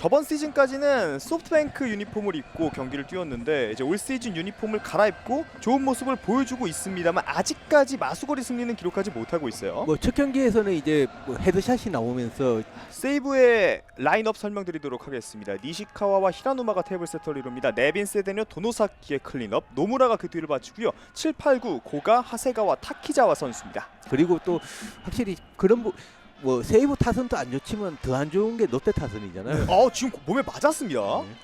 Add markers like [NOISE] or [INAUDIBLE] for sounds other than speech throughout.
저번 시즌까지는 소프트뱅크 유니폼을 입고 경기를 뛰었는데 이제 올 시즌 유니폼을 갈아입고 좋은 모습을 보여주고 있습니다만 아직까지 마수거리 승리는 기록하지 못하고 있어요. 뭐 첫 경기에서는 이제 뭐 헤드샷이 나오면서 세이브의 라인업 설명드리도록 하겠습니다. 니시카와와 히라노마가 테이블 세터를 이룹니다. 네빈 세데뇨 도노사키의 클린업, 노무라가 그 뒤를 받치고요. 7, 8, 9 고가 하세가와 타키자와 선수입니다. 그리고 또 확실히 그런 부, 뭐 세이브 타선도 안 좋지만 더 안 좋은 게 롯데 타선이잖아요. 어 지금 몸에 맞았습니다. 네.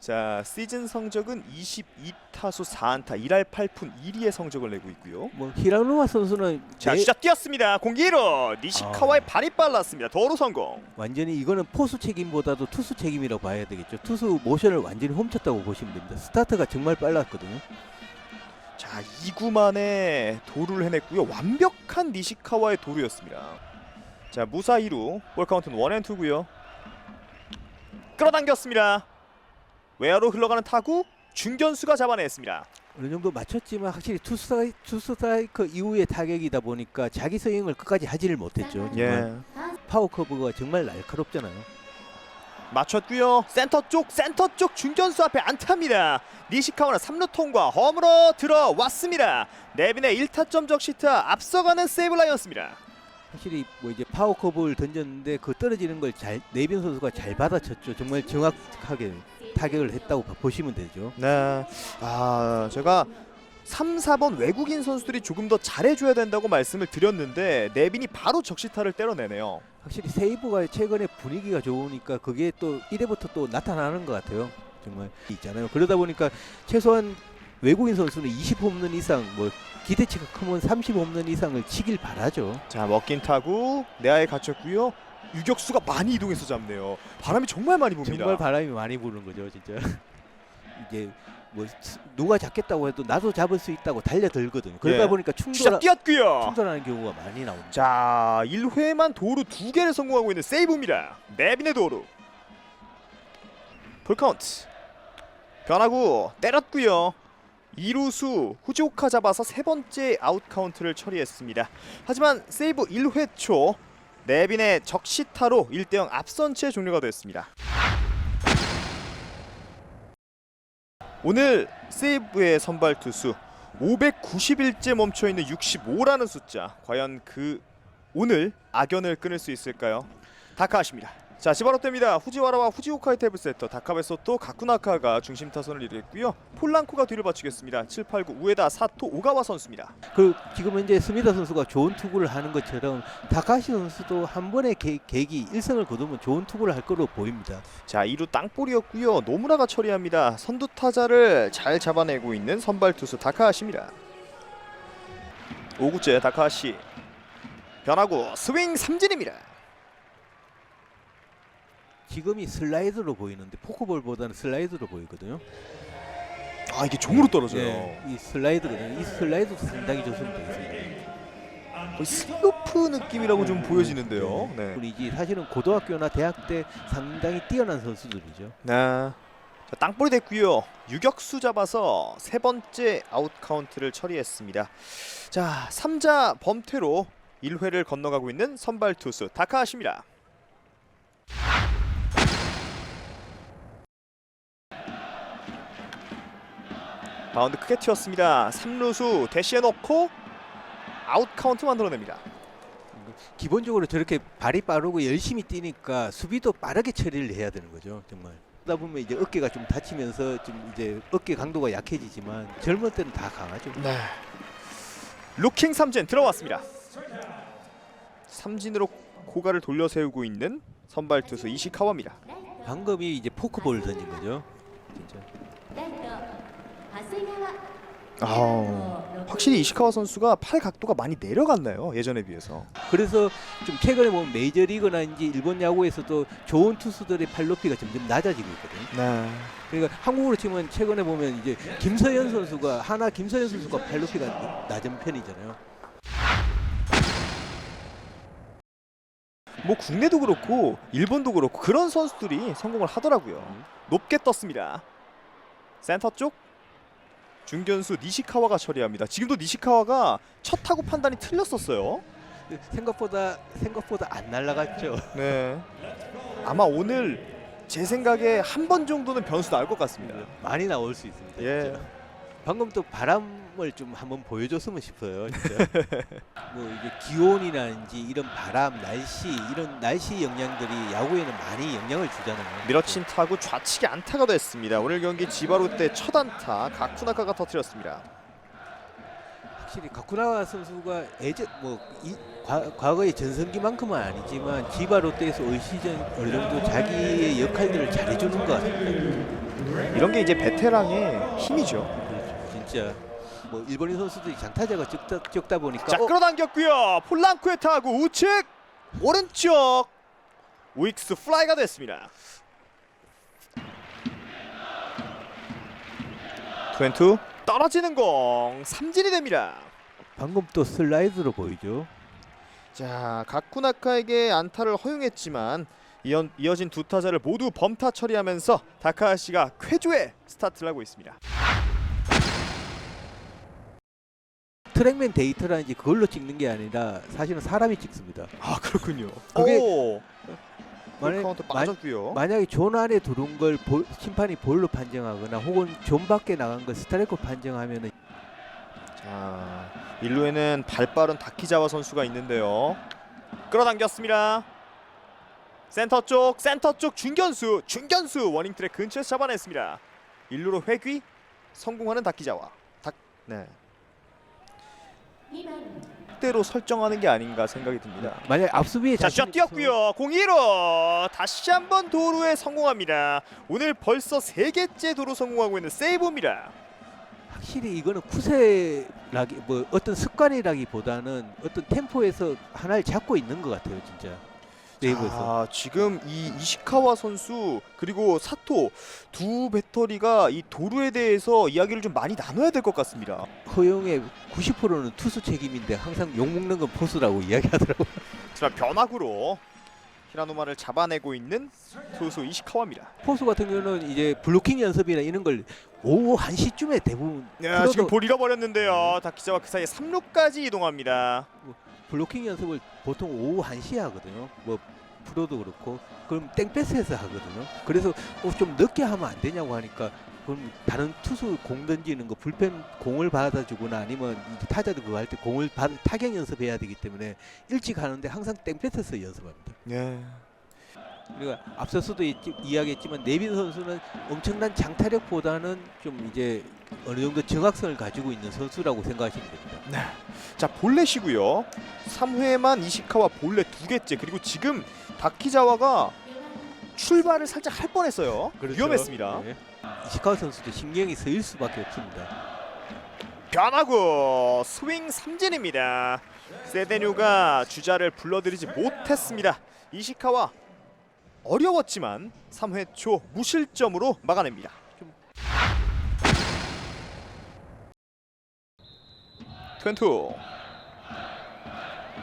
자 시즌 성적은 22타수 4안타 1할 8푼 1위의 성적을 내고 있고요. 뭐 히라노마 선수는 자 내- 시작 뛰었습니다. 공기로 니시카와의 아. 발이 빨랐습니다. 도루 성공. 완전히 이거는 포수 책임보다도 투수 책임이라고 봐야 되겠죠. 투수 모션을 완전히 훔쳤다고 보시면 됩니다. 스타트가 정말 빨랐거든요. 자 2구 만에 도루를 해냈고요. 완벽한 니시카와의 도루였습니다. 자 무사 2루 볼 카운트는 원앤 투고요. 끌어당겼습니다. 외야로 흘러가는 타구 중견수가 잡아냈습니다. 어느 정도 맞췄지만 확실히 투 스트라이, 투 스트라이크 이후의 타격이다 보니까 자기 스윙을 끝까지 하지를 못했죠. 정말 예. 파워 커브가 정말 날카롭잖아요. 맞췄고요. 센터 쪽 센터 쪽 중견수 앞에 안타입니다. 니시카와는 3루 통과 홈으로 들어왔습니다. 네빈의 1타점 적시타 앞서가는 세이브 라이언스입니다. 확실히 뭐 이제 파워 커브를 던졌는데 그 떨어지는 걸 잘 네빈 선수가 잘 받아쳤죠. 정말 정확하게 타격을 했다고 봐- 보시면 되죠. 네. 아, 제가 3, 4번 외국인 선수들이 조금 더 잘해줘야 된다고 말씀을 드렸는데 네빈이 바로 적시타를 때려내네요. 확실히 세이브가 최근에 분위기가 좋으니까 그게 또 1회부터 또 나타나는 것 같아요. 정말 있잖아요. 그러다 보니까 최소한 외국인 선수는 20 홈런 이상 뭐 기대치가 크면 30 홈런 이상을 치길 바라죠. 자, 먹긴 타구 내야에 갇혔고요. 유격수가 많이 이동해서 잡네요. 바람이 정말 많이 붑니다. 정말 바람이 많이 부는 거죠, 진짜. [LAUGHS] 이게 뭐 스- 누가 잡겠다고 해도 나도 잡을 수 있다고 달려들거든요. 그러다 예. 보니까 충돌 뛰었고요. 충돌하는 경우가 많이 나옵니다. 자, 1회만 도루 두 개를 성공하고 있는 세이브입니다. 네빈의 도루. 풀 카운트. 변하고 때렸고요. 이루수 후지오카 잡아서 세 번째 아웃 카운트를 처리했습니다. 하지만 세이브 1회 초 네빈의 적시타로 1대0 앞선 채 종료가 됐습니다. 오늘 세이브의 선발 투수 591째 멈춰 있는 65라는 숫자. 과연 그 오늘 악연을 끊을 수 있을까요? 다카하십니다. 자, 지바로입니다 후지와라와 후지오카의 테이블 세터 다카베소 또 가쿠나카가 중심 타선을 이루겠고요. 폴란코가 뒤를 받치겠습니다. 7, 8, 9 우에다 사토 오가와 선수입니다. 그 지금 현재 스미다 선수가 좋은 투구를 하는 것처럼 다카시 선수도 한 번의 계, 계기 1승을 거두면 좋은 투구를 할 거로 보입니다. 자, 2루 땅볼이었고요. 노무라가 처리합니다. 선두 타자를 잘 잡아내고 있는 선발 투수 다카하시입니다. 5구째 다카하시 변하고 스윙 삼진입니다. 지금이 슬라이드로 보이는데 포크볼보다는 슬라이드로 보이거든요. 아, 이게 종으로 떨어져요. 네, 이 슬라이드거든요. 이 슬라이드도 상당히 좋습니다. 이 슬라이드. 거의 슬로프 느낌이라고 좀 보여지는데요. 네. 분이지 사실은 고등학교나 대학 때 상당히 뛰어난 선수들이죠. 네. 자, 땅볼이 됐고요. 유격수 잡아서 세 번째 아웃 카운트를 처리했습니다. 자, 3자 범퇴로 1회를 건너가고 있는 선발 투수 다카하시입니다. 바운드 크게 튀었습니다. 3루수 대시에 넣고 아웃 카운트 만들어냅니다. 기본적으로 저렇게 발이 빠르고 열심히 뛰니까 수비도 빠르게 처리를 해야 되는 거죠. 정말. 그러다 보면 이제 어깨가 좀 다치면서 좀 이제 어깨 강도가 약해지지만 젊을 때는 다 강하죠. 네. 루킹 삼진 들어왔습니다. 삼진으로 고가를 돌려 세우고 있는 선발 투수 이시카와입니다. 방금이 이제 포크볼 던진 거죠. 진짜. 아, 확실히 이시카와 선수가 팔 각도가 많이 내려갔나요? 예전에 비해서. 그래서 좀 최근에 보면 메이저리그나 이제 일본 야구에서도 좋은 투수들의 팔 높이가 점점 낮아지고 있거든요. 네. 그러니까 한국으로 치면 최근에 보면 이제 김서현 선수가 하나 김서현 선수가 팔 높이가 낮은 편이잖아요. 뭐 국내도 그렇고 일본도 그렇고 그런 선수들이 성공을 하더라고요. 높게 떴습니다. 센터 쪽 중견수 니시카와가 처리합니다. 지금도 니시카와가 첫 타구 판단이 틀렸었어요. 생각보다 생각보다 안 날아갔죠. 네. 아마 오늘 제 생각에 한 번 정도는 변수 나올 것 같습니다. 많이 나올 수 있습니다. 예. 진짜. 방금 또 바람 을 좀 한번 보여줬으면 싶어요. 진짜. [LAUGHS] 뭐 이게 기온이라든지 이런 바람, 날씨 이런 날씨 영향들이 야구에는 많이 영향을 주잖아요. 밀어친 타구 좌측에 안타가 됐습니다. 오늘 경기 지바롯데 첫 안타 가쿠나카가 터뜨렸습니다. 확실히 가쿠나와 선수가 예전 뭐 이, 과, 과거의 전성기만큼은 아니지만 지바 롯데에서 올 시즌 어느 정도 자기의 역할들을 잘해주는 것 같습니다. 이런 게 이제 베테랑의 힘이죠. 그렇죠. 진짜 뭐 일본인 선수들이 장타자가 적다, 적다 보니까 자 어, 끌어당겼고요. 타구 우측 오른쪽 우익스 플라이가 됐습니다. 투앤투 떨어지는 공 삼진이 됩니다. 방금 또 슬라이드로 보이죠. 자 가쿠나카에게 안타를 허용했지만 이어, 이어진 두 타자를 모두 범타 처리하면서 다카하시가 쾌조의 스타트를 하고 있습니다. 트랙맨 데이터라는지 그걸로 찍는 게 아니라 사실은 사람이 찍습니다. 아 그렇군요. 그게 오, 만약- 카운트 빠졌고요. 만약에 존 안에 들어온 걸 볼- 심판이 볼로 판정하거나 혹은 존 밖에 나간 걸 스트라이크 판정하면은 자, 1루에는 발빠른 다키자와 선수가 있는데요. 끌어당겼습니다. 센터 쪽, 센터 쪽 중견수, 중견수 워닝 트랙 근처에서 잡아냈습니다. 1루로 회귀 성공하는 다키자와. 닥, 네. 대로 설정하는 게 아닌가 생각이 듭니다. 만약 앞수비에 자, 자신 샷 뛰었고요. 02로 다시 한번 도루에 성공합니다. 오늘 벌써 세 개째 도루 성공하고 있는 세이브입니다. 확실히 이거는 쿠세라기 뭐 어떤 습관이라기보다는 어떤 템포에서 하나를 잡고 있는 것 같아요, 진짜. 네이버에서. 아, 지금 이 이시카와 선수 그리고 사토 두 배터리가 이 도루에 대해서 이야기를 좀 많이 나눠야 될 것 같습니다. 허용의 90%는 투수 책임인데 항상 욕 먹는 건 포수라고 이야기하더라고요. 하지만 변화구로 히라노마를 잡아내고 있는 투수 이시카와입니다. 포수 같은 경우는 이제 블로킹 연습이나 이런 걸 오후 1시쯤에 대부분 야, 프로도- 지금 볼 잃어버렸는데요. 다키자와 그 사이에 3루까지 이동합니다. 블로킹 연습을 보통 오후 1시에 하거든요. 뭐 프로도 그렇고 그럼 땡패스에서 하거든요. 그래서 어, 좀 늦게 하면 안 되냐고 하니까 그럼 다른 투수 공 던지는 거 불펜 공을 받아주거나 아니면 타자도 그거 할 때 공을 받, 타격 연습해야 되기 때문에 일찍 하는데 항상 땡패스에서 연습합니다. 예. 그리고 앞서서도 있지- 이야기했지만 네빈 선수는 엄청난 장타력보다는 좀 이제 어느 정도 정확성을 가지고 있는 선수라고 생각하시면 됩니다. 자, 볼넷이고요. 3회만 이시카와 볼넷 두 개째. 그리고 지금 다키자와가 출발을 살짝 할 뻔했어요. 위험했습니다. 네. 이시카와 선수도 신경이 쓰일 수밖에 없습니다. 변화구 스윙 삼진입니다. 세데뉴가 주자를 불러들이지 못했습니다. 이시카와 어려웠지만 3회 초 무실점으로 막아냅니다. 트웬투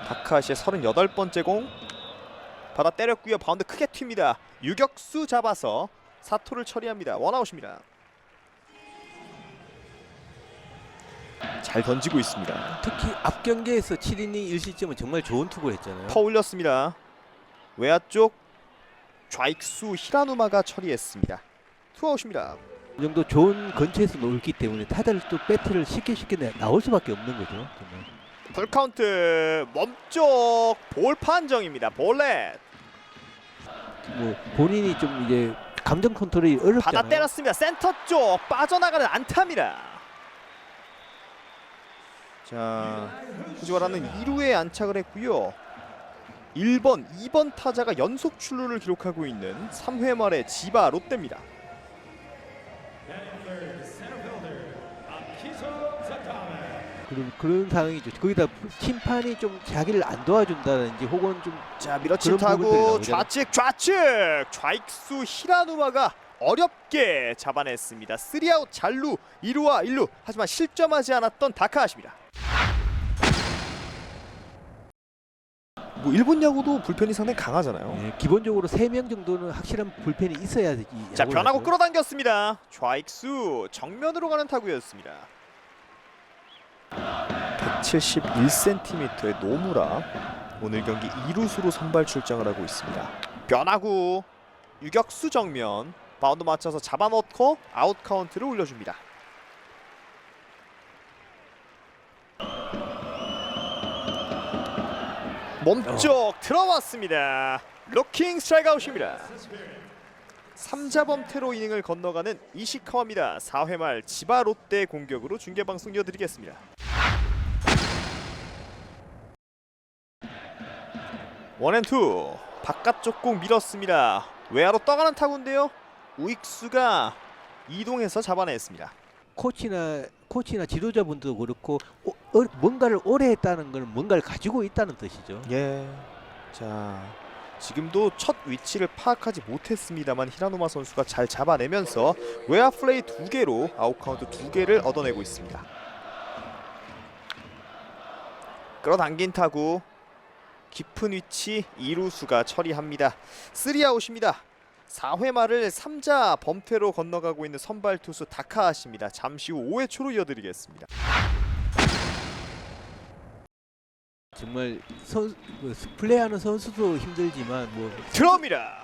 다카시의 38번째 공 받아 때렸고요. 바운드 크게 튑니다. 유격수 잡아서 사토를 처리합니다. 원아웃입니다. 잘 던지고 있습니다. 특히 앞 경기에서 7이닝 1실점은 정말 좋은 투구를 했잖아요. 퍼 올렸습니다. 외야 쪽 좌익수 히라누마가 처리했습니다. 투아웃입니다. 이 정도 좋은 근처에서 놀기 때문에 타자를 또 배트를 쉽게 쉽게 내- 나올 수밖에 없는 거죠. 정말. 풀카운트 몸쪽 볼 판정입니다. 볼넷 뭐 본인이 좀 이제 감정 컨트롤이 어렵잖아요. 받아 때렸습니다. 센터 쪽 빠져나가는 안타입니다. 자 후지와라는 2루에 안착을 했고요. 1번, 2번 타자가 연속 출루를 기록하고 있는 3회 말의 지바 롯데입니다. 그런 그런 상황이죠. 거기다 심판이 좀 자기를 안 도와준다든지 혹은 좀 자 밀어친 나오잖아요. 좌측 좌측 좌익수 히라누마가 어렵게 잡아냈습니다. 3아웃 잘루 2루와 1루 하지만 실점하지 않았던 다카하십니다. 뭐 일본 야구도 불펜이 상당히 강하잖아요. 예, 기본적으로 세 명 정도는 확실한 불펜이 있어야지. 이자 변하고. 끌어당겼습니다. 좌익수 정면으로 가는 타구였습니다. 171cm의 노무라 오늘 경기 2루수로 선발 출장을 하고 있습니다. 변하고 유격수 정면 바운드 맞춰서 잡아넣고 아웃 카운트를 올려줍니다. 몸쪽 들어왔습니다. 로킹 스트라이크 아웃입니다. 3자 범퇴로 이닝을 건너가는 이시카와입니다. 4회 말 지바 롯데 공격으로 중계 방송 이어드리겠습니다. 원앤투 바깥쪽 공 밀었습니다. 외야로 떠가는 타구인데요. 우익수가 이동해서 잡아냈습니다. 코치나 코치나 지도자분도 그렇고 어, 어, 뭔가를 오래 했다는 건 뭔가를 가지고 있다는 뜻이죠. 예. 자 지금도 첫 위치를 파악하지 못했습니다만 히라노마 선수가 잘 잡아내면서 외야 플레이 두 개로 아웃 카운트 두 개를 얻어내고 있습니다. 끌어당긴 타구 깊은 위치 이루수가 처리합니다. 3아웃입니다. 4회 말을 3자 범퇴로 건너가고 있는 선발 투수 다카하시입니다. 잠시 후 5회 초로 이어드리겠습니다. 정말 선 뭐, 플레이하는 선수도 힘들지만 뭐 들어옵니다.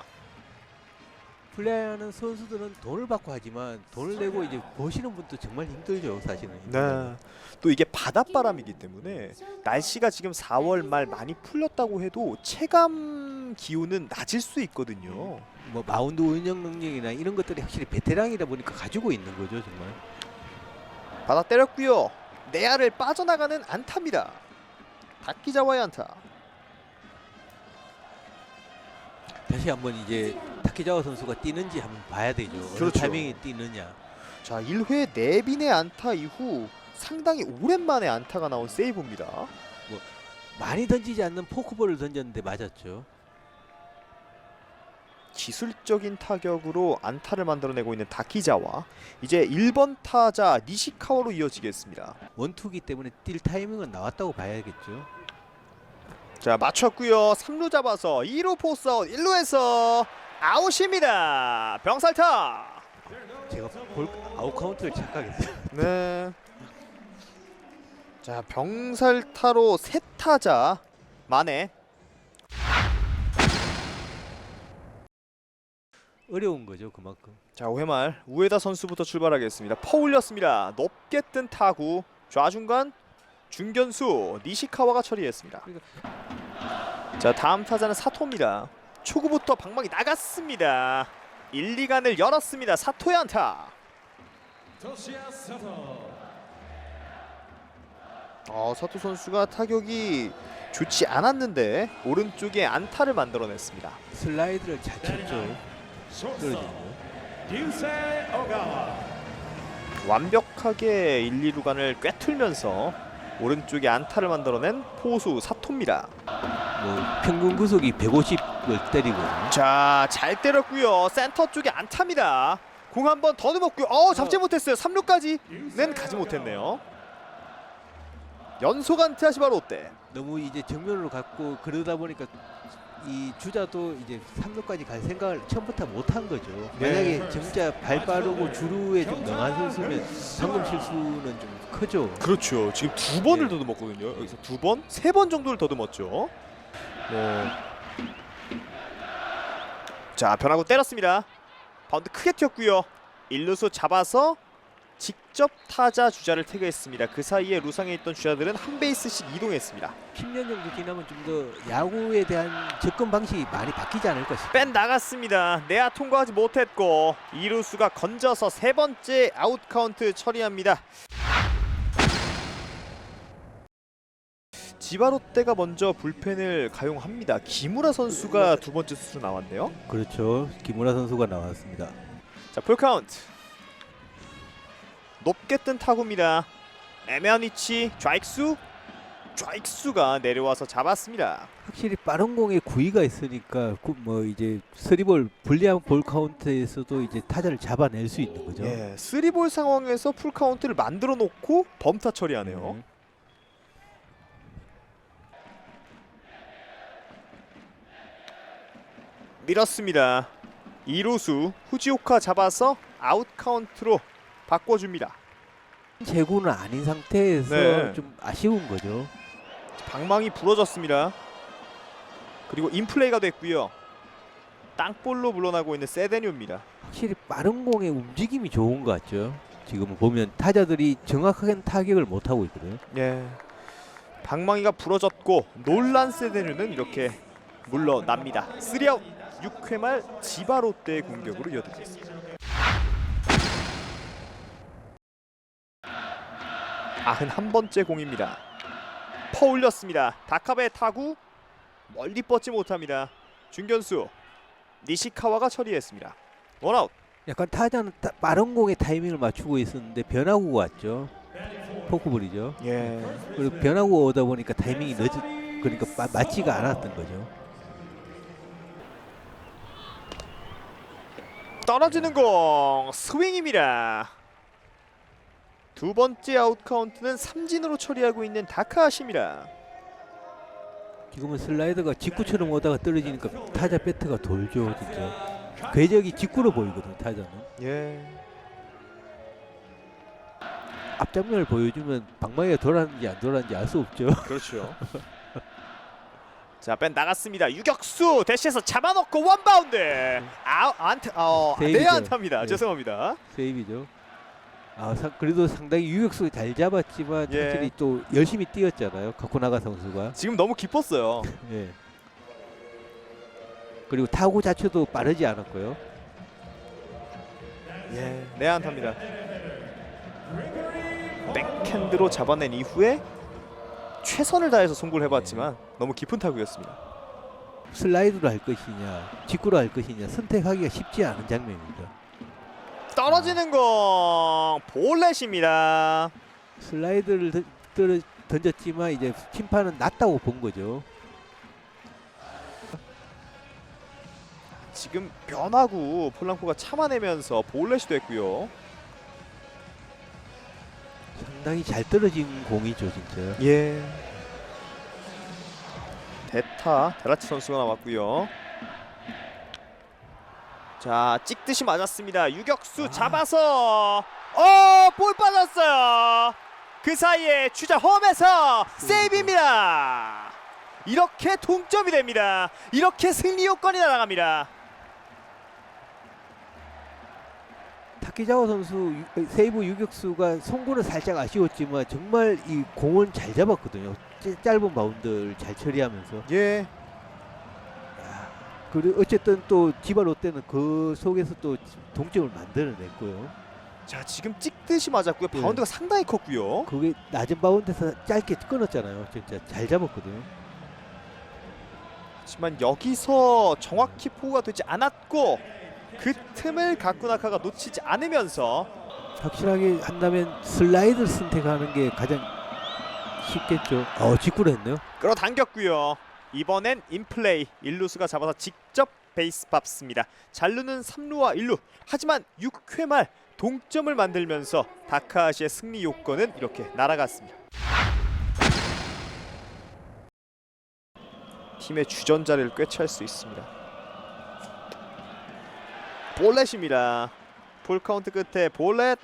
플레이하는 선수들은 돈을 받고 하지만 돈을 내고 이제 보시는 분도 정말 힘들죠 사실은. 네. 또 이게 바닷바람이기 때문에 날씨가 지금 4월 말 많이 풀렸다고 해도 체감 기온은 낮을 수 있거든요. 뭐 마운드 운영 능력이나 이런 것들이 확실히 베테랑이다 보니까 가지고 있는 거죠 정말. 받아 때렸고요. 내야를 빠져나가는 안타입니다. 다키자와의 안타. 다시 한번 이제 타키자와 선수가 뛰는지 한번 봐야 되죠. 그렇죠. 타이밍에 뛰느냐. 자, 1회 네빈의 안타 이후 상당히 오랜만에 안타가 나온 세이브입니다. 많이 던지지 않는 포크볼을 던졌는데 맞았죠. 기술적인 타격으로 안타를 만들어내고 있는 다키자와 이제 1번 타자 니시카와로 이어지겠습니다. 원투기 때문에 뛸 타이밍은 나왔다고 봐야겠죠. 자 맞췄고요 3루 잡아서 2루 포스아웃 1루에서 아웃입니다 병살타 제가 볼 아웃 카운트를 착각했어요. [LAUGHS] 네. 자 병살타로 세 타자 만에 어려운 거죠 그만큼. 자 5회 말. 우에다 선수부터 출발하겠습니다. 퍼올렸습니다. 높게 뜬 타구 좌중간 중견수 니시카와가 처리했습니다. 자 다음 타자는 사토입니다. 초구부터 방망이 나갔습니다. 1, 2간을 열었습니다. 사토의 안타 어, 사토 선수가 타격이 좋지 않았는데 오른쪽에 안타를 만들어냈습니다. 슬라이드를 잘 쳤죠. 떨어지는 완벽하게 1, 2루간을 꿰뚫면서 오른쪽에 안타를 만들어낸 포수 사토입니다. 뭐 평균 구속이 150을 때리고 자, 잘 때렸고요. 센터 쪽에 안타입니다. 공 한 번 더 넣었고요. 어, 잡지 못했어요. 3루까지는 가지 못했네요. 연속 안타 시바 롯데. 너무 이제 정면으로 갔고 그러다 보니까 이 주자도 이제 3루까지 갈 생각을 처음부터 못한 거죠. 네. 만약에 진짜 발 빠르고 주루에 좀 능한 선수면 방금 실수는 좀 크죠. 그렇죠. 지금 두 번을 네. 더듬었거든요. 여기서 두 번, 세 번 정도를 더듬었죠. 네. 자, 변하고 때렸습니다. 바운드 크게 튀었고요. 일루수 잡아서 직접 타자 주자를 태그했습니다. 그 사이에 루상에 있던 주자들은 한 베이스씩 이동했습니다. 10년 정도 지나면 좀 더 야구에 대한 접근 방식이 많이 바뀌지 않을까 싶어요. 뺀 나갔습니다. 내야 통과하지 못했고 이루수가 건져서 세 번째 아웃 카운트 처리합니다. 지바롯데가 먼저 불펜을 가용합니다. 기무라 선수가 두 번째 수술 나왔네요. 그렇죠. 김우라 선수가 나왔습니다. 자, 풀 카운트. 높게 뜬 타구입니다. 애매한 위치 좌익수 좌익수가 내려와서 잡았습니다. 확실히 빠른 공에 구위가 있으니까 구- 뭐 이제 쓰리볼 불리한 볼 카운트에서도 이제 타자를 잡아낼 수 있는 거죠. 예, 쓰리볼 상황에서 풀 카운트를 만들어 놓고 범타 처리하네요. 네. 밀었습니다. 이루수 후지오카 잡아서 아웃 카운트로 바꿔줍니다. 제구는 아닌 상태에서 네. 좀 아쉬운 거죠. 방망이 부러졌습니다. 그리고 인플레이가 됐고요. 땅볼로 물러나고 있는 세데뉴입니다. 확실히 빠른 공의 움직임이 좋은 것 같죠. 지금 보면 타자들이 정확하게 타격을 못 하고 있거든요. 예. 방망이가 부러졌고 놀란 세데뉴는 이렇게 물러납니다. 3아웃 6회 말 지바 롯데의 공격으로 이어지겠습니다. 아흔 한 번째 공입니다. 퍼올렸습니다. 다카베의 타구 멀리 뻗지 못합니다. 중견수 니시카와가 처리했습니다. 원아웃. 약간 타자는 타- 빠른 공의 타이밍을 맞추고 있었는데 변화구가 왔죠. 포크볼이죠. 예. 그리고 변화구가 오다 보니까 타이밍이 늦 그러니까 마- 맞지가 않았던 거죠. 떨어지는 공 스윙입니다. 두 번째 아웃 카운트는 삼진으로 처리하고 있는 다카하시입니다. 지금은 슬라이더가 직구처럼 오다가 떨어지니까 타자 배트가 돌죠, 진짜. 궤적이 직구로 보이거든, 타자는. 예. 앞장면을 보여주면 방망이가 돌았는지 안 돌았는지 알 수 없죠. [LAUGHS] 그렇죠. 자, 뺀 나갔습니다. 유격수 대시에서 잡아놓고 원바운드. 아우 안타 어, 세이브죠. 내 안타입니다. 네. 죄송합니다. 세이브죠. 아, 사- 그래도 상당히 유격수 잘 잡았지만 예. 확실히 또 열심히 뛰었잖아요, 카쿠나가 선수가. 지금 너무 깊었어요. [LAUGHS] 예. 그리고 타구 자체도 빠르지 않았고요. 예, 내 안타입니다. 백핸드로 잡아낸 이후에 최선을 다해서 송구를 해봤지만 너무 깊은 타구였습니다. 슬라이드로 할 것이냐, 직구로 할 것이냐 선택하기가 쉽지 않은 장면입니다. 떨어지는 공 볼넷입니다. 슬라이드를 던- 떨어- 던졌지만 이제 심판은 낮다고 본 거죠. 지금 변화구 폴랑코가 참아내면서 볼넷이 됐고요. 상당히 잘 떨어진 공이죠, 진짜. 예. 대타 데라치 선수가 나왔고요. 자 찍듯이 맞았습니다. 유격수 아. 잡아서 어볼 빠졌어요. 그 사이에 주자 홈에서 세이브입니다. 이렇게 동점이 됩니다. 이렇게 승리 요건이 날아갑니다. 타키자와 선수 유- 세이브 유격수가 송구는 살짝 아쉬웠지만 정말 이 공은 잘 잡았거든요. 짜- 짧은 바운드를 잘 처리하면서. 예. 그리고 어쨌든 또 지바 롯데는 그 속에서 또 동점을 만들어냈고요. 자 지금 찍듯이 맞았고요. 예. 바운드가 상당히 컸고요. 그게 낮은 바운드에서 짧게 끊었잖아요. 진짜 잘 잡았거든요. 하지만 여기서 정확히 포구가 되지 않았고 그 틈을 가쿠나카가 놓치지 않으면서 확실하게 한다면 슬라이드를 선택하는 게 가장 쉽겠죠. 어, 직구를 했네요. 끌어당겼고요. 이번엔 인플레이 일루수가 잡아서 직접 베이스 밟습니다. 잘루는 3루와 1루. 하지만 6회 말 동점을 만들면서 다카하시의 승리 요건은 이렇게 날아갔습니다. 팀의 주전자를 꿰찰 수 있습니다. 볼렛입니다. 볼 카운트 끝에 볼렛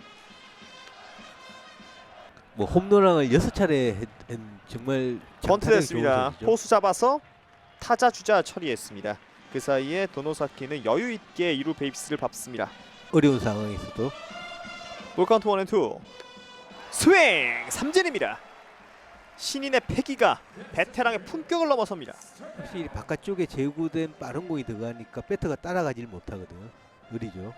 뭐 홈런왕을 여섯 차례 했, 했- 정말 번트 됐습니다. 포수 잡아서 타자 주자 처리했습니다. 그 사이에 도노사키는 여유 있게 2루 베이스를 밟습니다. 어려운 상황에서도 볼 카운트 원앤 투. 스윙 삼진입니다. 신인의 패기가 베테랑의 품격을 넘어섭니다. 확실히 바깥쪽에 제구된 빠른 공이 들어가니까 배터가 따라가질 못하거든요. 느리죠.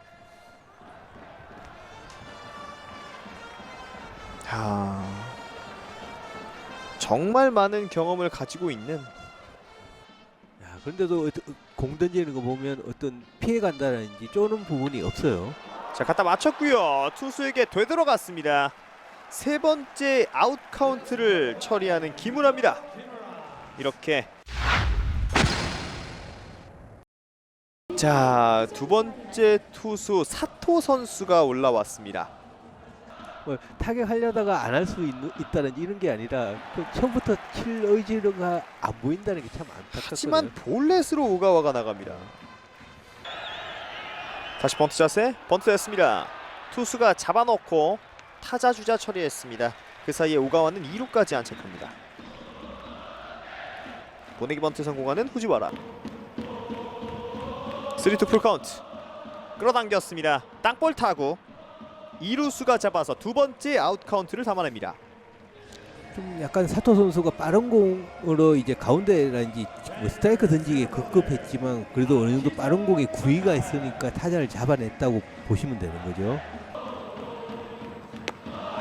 아, 정말 많은 경험을 가지고 있는 야, 그런데도 어떠- 공 던지는 거 보면 어떤 피해 간다든지 쪼는 부분이 없어요. 자 갖다 맞췄고요. 투수에게 되돌아갔습니다. 세 번째 아웃 카운트를 처리하는 김우라입니다. 이렇게 자 두 번째 투수 사토 선수가 올라왔습니다. 뭐 타격하려다가 안 할 수 있다는 이런 게 아니라 그 처음부터 칠 의지가 안 보인다는 게 참 안타깝거든요. 하지만 볼넷으로 오가와가 나갑니다. 다시 번트 자세 번트 됐습니다. 투수가 잡아놓고 타자 주자 처리했습니다. 그 사이에 오가와는 2루까지 안착합니다. 보내기 번트 성공하는 후지와라. 3투 풀카운트 끌어당겼습니다. 땅볼 타고 이루수가 잡아서 두 번째 아웃 카운트를 담아냅니다. 좀 약간 사토 선수가 빠른 공으로 이제 가운데라든지 뭐 스트라이크 던지기 급급했지만 그래도 어느 정도 빠른 공에 구위가 있으니까 타자를 잡아냈다고 보시면 되는 거죠.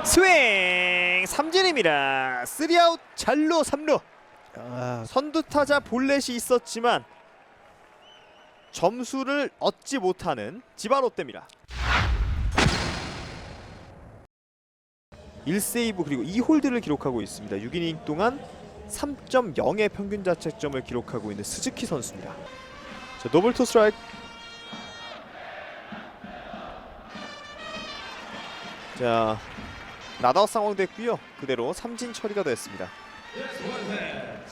스윙 삼진입니다. 3아웃 잘로 3루 아, 선두 타자 볼넷이 있었지만 점수를 얻지 못하는 지바 롯데입니다. 1세이브 그리고 2홀드를 기록하고 있습니다. 6이닝 동안 3.0의 평균 자책점을 기록하고 있는 스즈키 선수입니다. 자, 더블 투 스트라이크. 자, 나다웃 상황 됐고요. 그대로 삼진 처리가 됐습니다.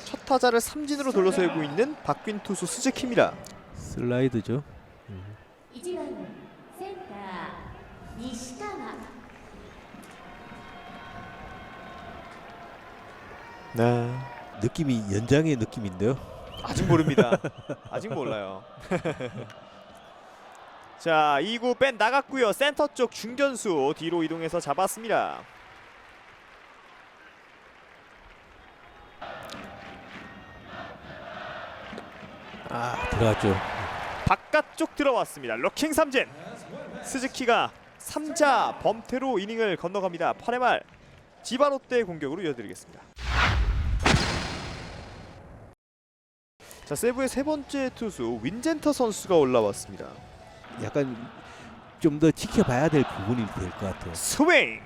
첫 타자를 삼진으로 돌려 세우고 있는 박균 투수 스즈키입니다. 슬라이드죠. 네. 느낌이 연장의 느낌인데요. 아직 모릅니다. 아직 몰라요. [LAUGHS] 자, 2구 뺀 나갔고요. 센터 쪽 중견수 뒤로 이동해서 잡았습니다. 아, 들어갔죠. 바깥쪽 들어왔습니다. 로킹 삼진. 스즈키가 3자 범퇴로 이닝을 건너갑니다. 8회 말 지바롯데의 공격으로 이어드리겠습니다. 자, 세부의 세 번째 투수 윈젠터 선수가 올라왔습니다. 약간 좀 더 지켜봐야 될 부분이 될 것 같아요. 스윙!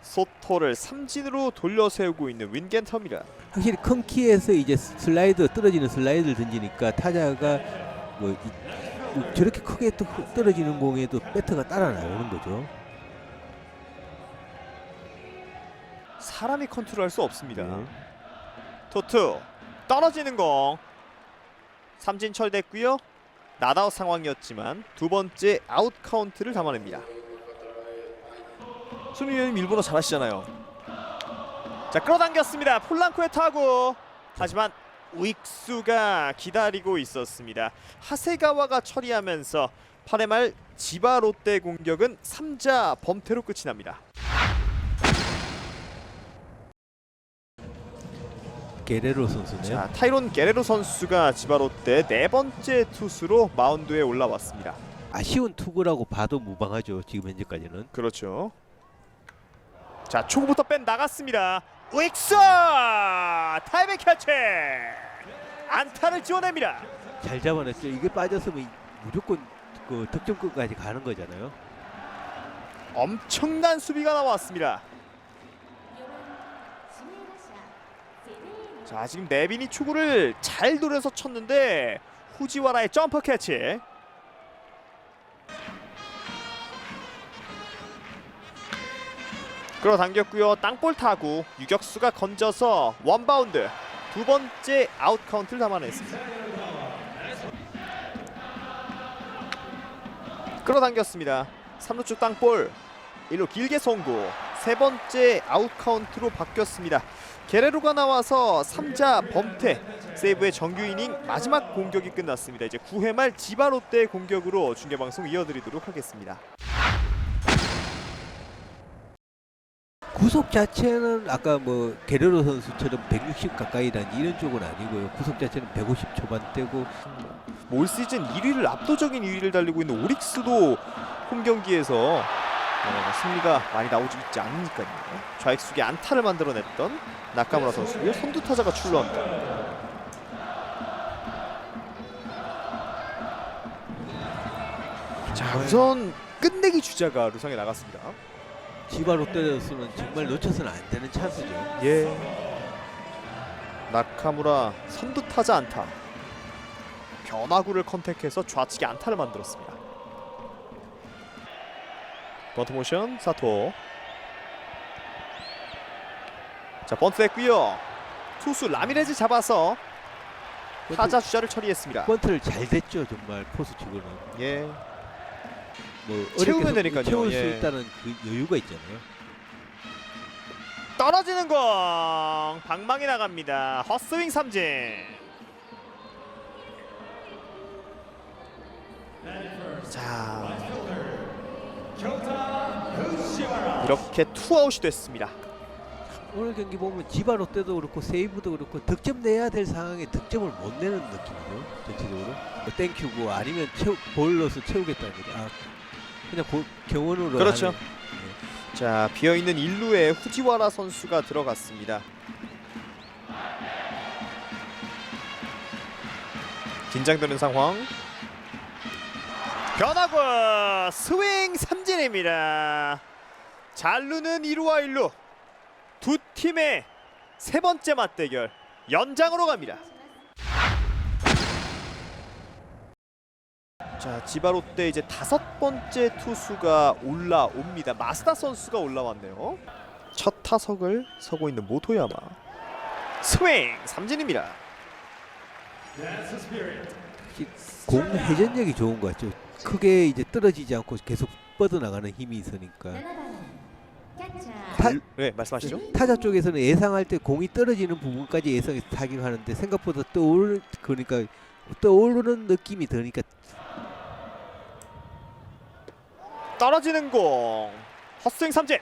소토를 삼진으로 돌려 세우고 있는 윈겐터입니다. 확실히 큰 키에서 이제 슬라이드 떨어지는 슬라이드를 던지니까 타자가 뭐, 이- 뭐 저렇게 크게 또 떨어지는 공에도 배트가 따라 나오는 거죠. 사람이 컨트롤할 수 없습니다. 네. 토투 떨어지는 공 삼진 처리됐고요. 나다웃 상황이었지만 두 번째 아웃 카운트를 담아냅니다. 수민 위원님 일본어 잘하시잖아요. 자 끌어당겼습니다. 폴란코의 타구 하지만 우익수가 기다리고 있었습니다. 하세가와가 처리하면서 8회 말 지바 롯데 공격은 3자 범퇴로 끝이 납니다. 게레로 선수네요. 자, 타이론 게레로 선수가 지바롯데 네 번째 투수로 마운드에 올라왔습니다. 아쉬운 투구라고 봐도 무방하죠. 지금 현재까지는. 그렇죠. 자, 초구부터 뺀 나갔습니다. 윅스 타이밍 캐치 안타를 지원합니다. 잘 잡아냈죠. 이게 빠졌으면 무조건 그 득점권까지 가는 거잖아요. 엄청난 수비가 나왔습니다. 자, 지금 네빈이 초구를 잘 노려서 쳤는데 후지와라의 점퍼 캐치. 끌어당겼고요. 땅볼 타구 유격수가 건져서 원바운드 두 번째 아웃 카운트를 담아냈습니다. 끌어당겼습니다. 3루 쪽 땅볼 1루 길게 송구 세 번째 아웃 카운트로 바뀌었습니다. 게레로가 나와서 3자 범퇴 세이브의 정규 이닝 마지막 공격이 끝났습니다. 이제 9회 말 지바 롯데 공격으로 중계 방송 이어드리도록 하겠습니다. 구속 자체는 아까 뭐 게레로 선수처럼 160 가까이라든지 이런 쪽은 아니고요. 구속 자체는 150 초반대고 올 시즌 1위를 압도적인 2위를 달리고 있는 오릭스도 홈 경기에서 어, 승리가 많이 나오지 있지 않으니까요. 좌익수기 안타를 만들어냈던 나카무라 선수고요. 선두 타자가 출루합니다. 자 우선 끝내기 주자가 루상에 나갔습니다. 지바 롯데로서는 정말 놓쳐서는 안 되는 찬스죠. 예. 나카무라 선두 타자 안타. 변화구를 컨택해서 좌측에 안타를 만들었습니다. 번트 모션 사토. 자 번트 됐고요. 투수 라미레즈 잡아서 타자 주자를 처리했습니다. 번트를 잘 됐죠 정말 포수 치고는 예. 뭐 채우면 되니까요, 채울 예. 수 있다는 그 여유가 있잖아요. 떨어지는 공 방망이 나갑니다. 헛스윙 삼진. 자 이렇게 투아웃이 됐습니다. 오늘 경기 보면 지바 롯데도 그렇고 세이브도 그렇고 득점 내야 될 상황에 득점을 못 내는 느낌이죠 전체적으로 뭐 땡큐고 아니면 채우, 볼 넣어서 채우겠다는 거죠 아, 그냥 고, 경원으로 그렇죠. 하는, 자 비어 있는 1루에 후지와라 선수가 들어갔습니다. 긴장되는 상황. 변화구 스윙 삼진입니다. 잘루는 1루와 1루 두 팀의 세 번째 맞대결 연장으로 갑니다. 자 지바롯데 이제 다섯 번째 투수가 올라옵니다. 마스다 선수가 올라왔네요. 첫 타석을 서고 있는 모토야마. 스윙 삼진입니다. 공 회전력이 좋은 것 같죠. 크게 이제 떨어지지 않고 계속 뻗어나가는 힘이 있으니까. 타, 네 말씀하시죠. 타자 쪽에서는 예상할 때 공이 떨어지는 부분까지 예상해서 타격하는데 생각보다 떠올 그러니까 떠오르는 느낌이 드니까 떨어지는 공 헛스윙 삼진.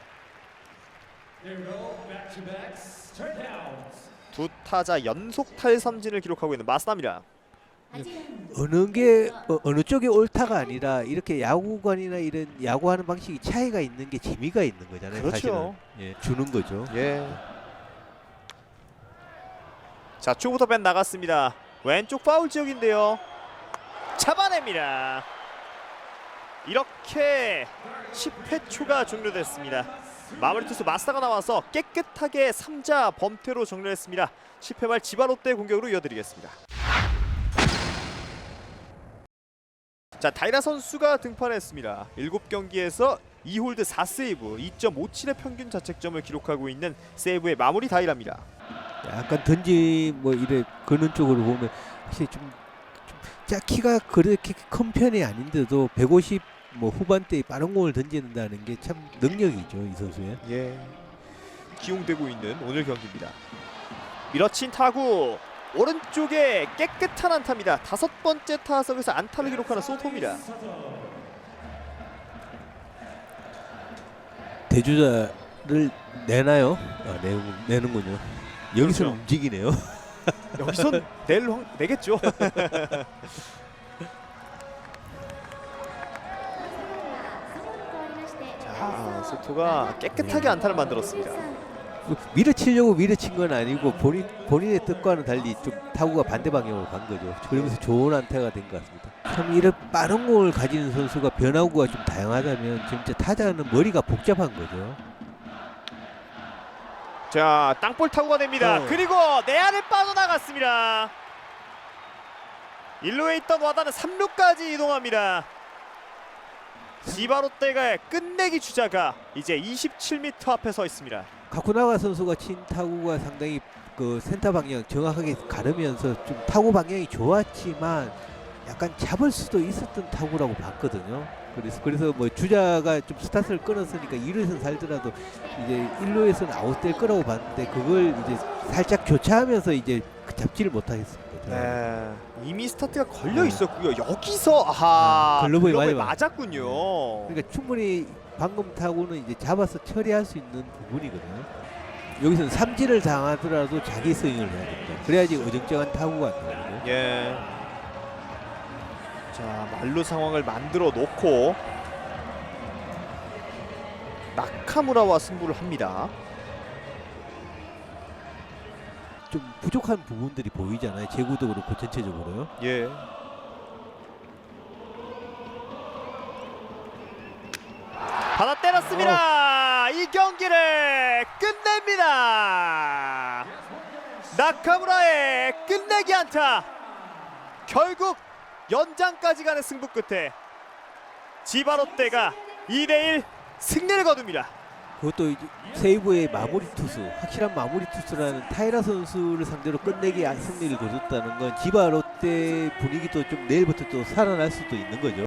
두 타자 연속 탈삼진을 기록하고 있는 마스다입니다. 8番 어느 게 어, 어느 쪽이 옳다가 아니라 이렇게 야구관이나 이런 야구하는 방식이 차이가 있는 게 재미가 있는 거잖아요. 그렇죠. 사실은. 예, 주는 거죠. 예. 자 초부터 밴 나갔습니다. 왼쪽 파울 지역인데요. 잡아냅니다. 이렇게 10회 초가 종료됐습니다. 마무리 투수 마스다가 나와서 깨끗하게 3자 범퇴로 정리했습니다. 10회 말 지바 롯데 공격으로 이어드리겠습니다. 자 다이라 선수가 등판했습니다. 7경기에서 2홀드 4세이브, 2.57의 평균 자책점을 기록하고 있는 세이브의 마무리 다이라입니다. 약간 던지 뭐 이래 그는 쪽으로 보면 확실히 좀, 좀 짜- 키가 그렇게 큰 편이 아닌데도 150 뭐 후반대에 빠른 공을 던지는다는 게 참 능력이죠 이 선수의. 예. 기용되고 있는 오늘 경기입니다. 밀어친 타구 오른쪽에 깨끗한 안타입니다. 다섯 번째 타석에서 안타를 기록하는 소토입니다. 대주자를 내나요? 아, 내, 내는군요. 여기서 그렇죠. 움직이네요. [LAUGHS] 여기선 낼 확- 내겠죠. [LAUGHS] 자, 소토가 깨끗하게 안타를 만들었습니다. 그 밀어치려고 밀어친 건 아니고 본인 본인의 뜻과는 달리 좀 타구가 반대 방향으로 간 거죠. 그러면서 좋은 안타가 된 것 같습니다. 참 이런 빠른 공을 가지는 선수가 변화구가 좀 다양하다면 진짜 타자는 머리가 복잡한 거죠. 자, 땅볼 타구가 됩니다. 어. 그리고 내야를 빠져나갔습니다. 1루에 있던 와다는 3루까지 이동합니다. 지바롯데가의 끝내기 주자가 이제 27m 앞에 서 있습니다. 카쿠나가 선수가 친 타구가 상당히 그 센터 방향 정확하게 가르면서 좀 타구 방향이 좋았지만 약간 잡을 수도 있었던 타구라고 봤거든요. 그래서 그래서 뭐 주자가 좀 스타트를 끊었으니까 2루에서 살더라도 이제 1루에서는 아웃될 거라고 봤는데 그걸 이제 살짝 교차하면서 이제 그 잡지를 못하겠습니다. 네, 이미 스타트가 걸려 네. 있었고요. 여기서 아하 아, 글러브에 글러브에 맞아- 맞았군요. 그러니까 충분히 방금 타구는 이제 잡아서 처리할 수 있는 부분이거든요. 여기서는 삼진을 당하더라도 자기 스윙을 해야 됩니다. 그래야지 어정쩡한 타구가 안 나오거든요. 예. 자 말로 상황을 만들어 놓고 나카무라와 승부를 합니다. 좀 부족한 부분들이 보이잖아요. 제구도 그렇고 전체적으로요. 예. 받아 때렸습니다. 이 경기를 끝냅니다. 나카무라의 끝내기 안타. 결국 연장까지 가는 승부 끝에 지바롯데가 2대1 승리를 거둡니다. 그것도 세이브의 마무리 투수, 확실한 마무리 투수라는 타이라 선수를 상대로 끝내기 승리를 거뒀다는 건 지바 롯데 분위기도 좀 내일부터 또 살아날 수도 있는 거죠.